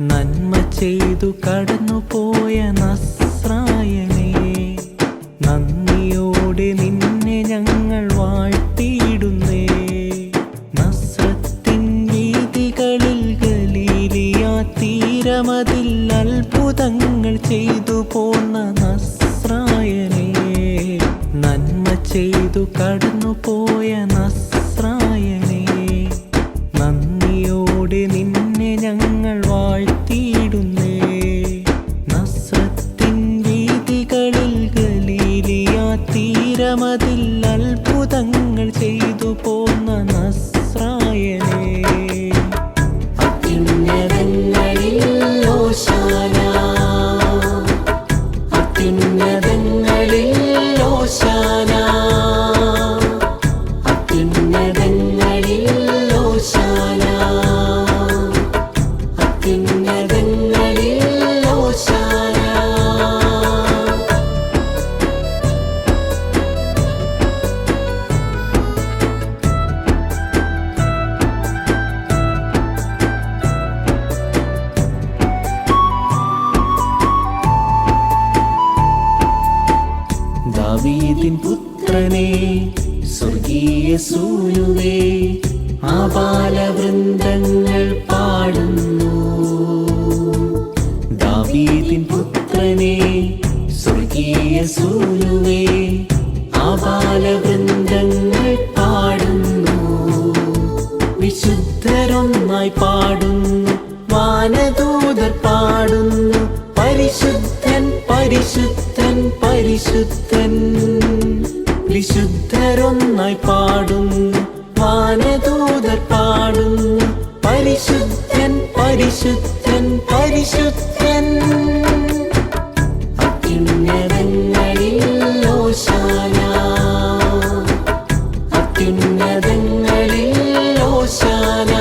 നന്മ ചെയ്തു കടന്നു പോയ നസ്രായനെ നന്ദിയോടെ നിന്നെ ഞങ്ങൾ വാഴ്ത്തിയിടുന്നേ. നസ്രത്തിൻ വീതികളിൽ ഗലീലിയ തീരമതിൽ അത്ഭുതങ്ങൾ ചെയ്തു പോന്ന നസ്രായനെ നന്മ ചെയ്തു കടന്നു പോയ നസ്രായനെ. ദാവീദിൻ പുത്രനെ സ്വർഗീയ സൂനുവേ ആ ബാലവൃന്ദങ്ങൾ പാടുന്നു. ദാവീദിൻ പുത്രനെ സ്വർഗീയ സൂനുവേ ആ ബാലവൃന്ദങ്ങൾ പാടുന്നു. വിശുദ്ധരൊന്നായി പാടുന്നു വാനദൂതർ പാടുന്നു പരിശുദ്ധൻ പരിശുദ്ധൻ പരിശുദ്ധൻ വിശുദ്ധരൊന്നായി പാടുന്നു വാനദൂതർ പാടുന്നു പരിശുദ്ധൻ പരിശുദ്ധൻ പരിശുദ്ധൻ. അത്യുന്നതങ്ങളിൽ ഓശാന. അത്യുന്നതങ്ങളിൽ ഓശാന.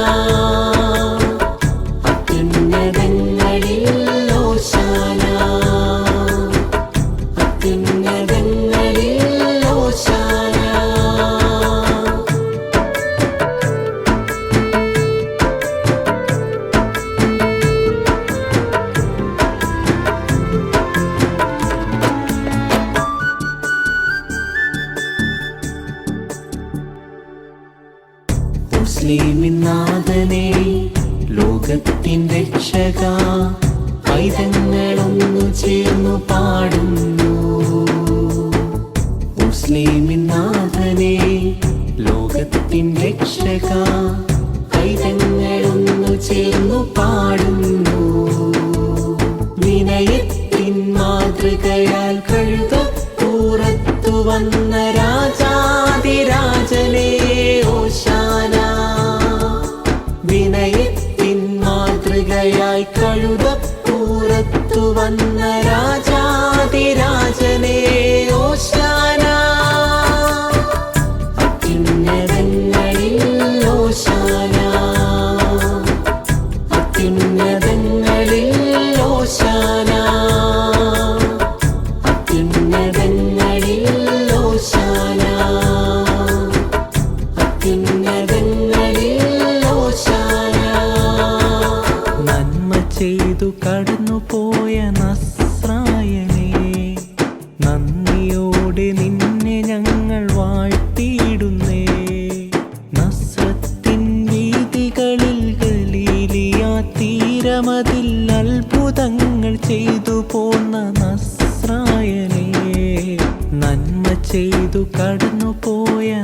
മുസ്ലിമിൻ നാഥനെ ലോകത്തിൻ രക്ഷക പൈതങ്ങളൊന്നു ചേർന്നു പാടുന്നു. മുസ്ലിമിൻ നാഥനെ ലോകത്തിൻ രക്ഷക പൈതങ്ങളൊന്നു ചേർന്നു പാടുന്നു. വിനയത്തിൻ മാതൃകയാൽ കഴുത പൂറത്തു വന്ന കഴുതപ്പൂരത്തു വന്ന രാജാതിരാജനേ നന്ദിയോടെ നിന്നെ ഞങ്ങൾ വാഴ്ത്തിയിടുന്നേ. നസ്രത്തിൻ വീതികളിൽ ഗലീലിയാ തീരമതിൽ അത്ഭുതങ്ങൾ ചെയ്തു പോന്ന നസ്രായനെ. നന്മ ചെയ്തു കടന്നു പോയ